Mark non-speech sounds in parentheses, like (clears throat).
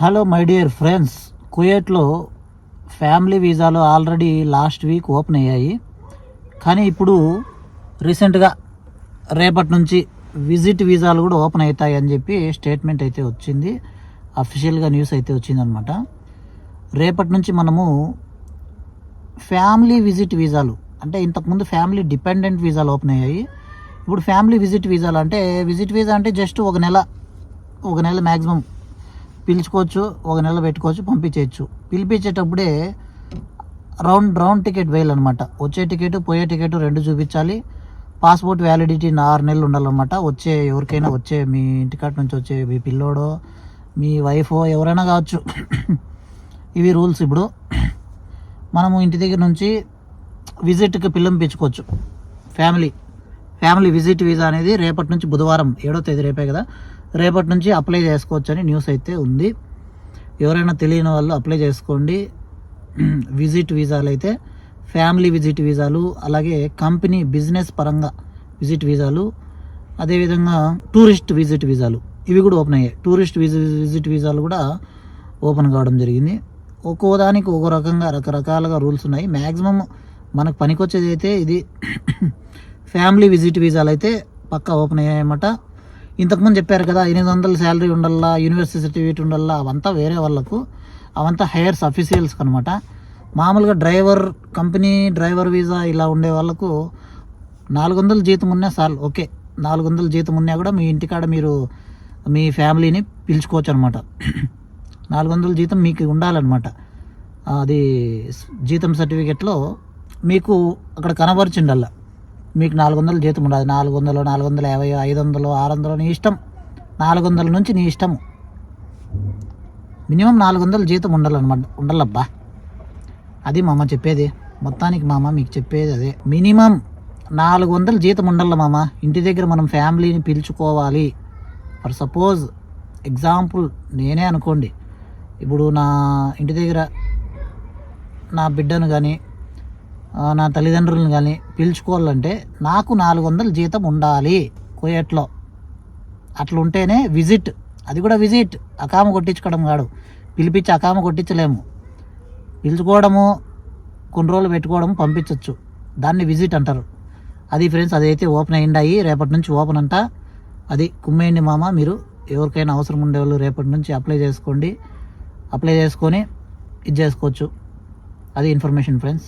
Hello my dear friends కుయేట్లో family వీసాలు already last week open అయ్యాయి. కానీ ఇప్పుడు రీసెంట్గా రేపటి నుంచి విజిట్ వీసాలు కూడా ఓపెన్ అవుతాయి అని చెప్పి స్టేట్మెంట్ అయితే వచ్చింది. అఫీషియల్గా న్యూస్ అయితే వచ్చిందనమాట రేపటి నుంచి మనము ఫ్యామిలీ విజిట్ వీసాలు అంటే ఇంతకుముందు ఫ్యామిలీ డిపెండెంట్ వీసాలు ఓపెన్ అయ్యాయి. ఇప్పుడు ఫ్యామిలీ విజిట్ వీసాలు అంటే విజిట్ వీసా అంటే జస్ట్ ఒక నెల ఒక నెల మ్యాక్సిమం పిలుచుకోవచ్చు ఒక నెల పెట్టుకోవచ్చు పంపించేయచ్చు. పిలిపించేటప్పుడే రౌండ్ రౌండ్ టికెట్ వేయాలన్నమాట. వచ్చే టికెట్ పోయే టికెట్ రెండు చూపించాలి. పాస్పోర్ట్ వ్యాలిడిటీ ఆరు నెలలు ఉండాలన్నమాట. వచ్చే ఎవరికైనా వచ్చే మీ ఇంటికాడ నుంచి వచ్చే మీ పిల్లోడో మీ వైఫో ఎవరైనా కావచ్చు. ఇవి రూల్స్ ఇప్పుడు. మనము ఇంటి దగ్గర నుంచి విజిట్కి పిల్లంపించుకోవచ్చు ఫ్యామిలీ. ఫ్యామిలీ విజిట్ వీసా అనేది రేపటి నుంచి బుధవారం ఏడో తేదీ రేపే కదా. రేపటి నుంచి అప్లై చేసుకోవచ్చు అని న్యూస్ అయితే ఉంది. ఎవరైనా తెలియని వాళ్ళు అప్లై చేసుకోండి. (clears throat) విజిట్ వీసాలు అయితే ఫ్యామిలీ విజిట్ వీసాలు అలాగే కంపెనీ బిజినెస్ పరంగా విజిట్ వీసాలు అదేవిధంగా టూరిస్ట్ విజిట్ వీసాలు ఇవి కూడా ఓపెన్ అయ్యాయి. టూరిస్ట్ విజిట్ వీసాలు కూడా ఓపెన్ కావడం జరిగింది. ఒక్కో దానికి ఒక్కో రకంగా రకరకాలుగా రూల్స్ ఉన్నాయి. మ్యాక్సిమం మనకు పనికొచ్చేది అయితే ఇది (clears throat) ఫ్యామిలీ విజిట్ వీసాలు అయితే పక్కా ఓపెన్ అయ్యాయన్నమాట. ఇంతకుముందు చెప్పారు కదా ఎనిమిది వందల శాలరీ ఉండాలా యూనివర్సిటీ సర్టిఫికేట్ ఉండాలా అవంతా వేరే వాళ్ళకు అవంతా హైయర్స్ అఫీషియల్స్కి అనమాట మామూలుగా డ్రైవర్ కంపెనీ డ్రైవర్ వీసా ఇలా ఉండే వాళ్ళకు నాలుగు వందల జీతం ఉన్నా చాలు ఓకే నాలుగు వందల జీతం ఉన్నా కూడా మీ ఇంటికాడ మీరు మీ ఫ్యామిలీని పిలుచుకోవచ్చు అనమాట (clears throat) నాలుగు వందల జీతం మీకు ఉండాలన్నమాట. అది జీతం సర్టిఫికెట్లో మీకు అక్కడ కనబరిచిండల్లా. మీకు నాలుగు వందలు జీతం ఉండదు. నాలుగు వందలు నాలుగు వందల యాభై ఐదు వందలు ఆరు వందలు నీ ఇష్టం. నాలుగు వందల నుంచి నీ ఇష్టం. మినిమం నాలుగు వందలు జీతం ఉండాలన్నమాట. ఉండాలబ్బా. అది మామ చెప్పేది. మొత్తానికి మామ మీకు చెప్పేది అదే. మినిమం నాలుగు వందలు జీతం ఉండాలి మామ. ఇంటి దగ్గర మనం ఫ్యామిలీని పిలుచుకోవాలి. ఫర్ సపోజ్ ఎగ్జాంపుల్ నేనే అనుకోండి. ఇప్పుడు నా ఇంటి దగ్గర నా బిడ్డను కానీ నా తల్లిదండ్రులను కానీ పిలుచుకోవాలంటే నాకు నాలుగు వందల జీతం ఉండాలి కోయట్లో. అట్లా ఉంటేనే విజిట్. అది కూడా విజిట్. అకామ కొట్టించుకోవడం కాదు. పిలిపించి అకామ కొట్టించలేము. పిలుచుకోవడము కొన్ని రోజులు పెట్టుకోవడం పంపించవచ్చు దాన్ని విజిట్ అంటారు. అది ఫ్రెండ్స్ అదైతే ఓపెన్ అయ్యిండాయి రేపటి నుంచి ఓపెన్ అంట. అది కుమ్మేయండి మామ మీరు ఎవరికైనా అవసరం ఉండేవాళ్ళు రేపటి నుంచి అప్లై చేసుకోండి. అప్లై చేసుకొని ఇది చేసుకోవచ్చు. అది ఇన్ఫర్మేషన్ ఫ్రెండ్స్.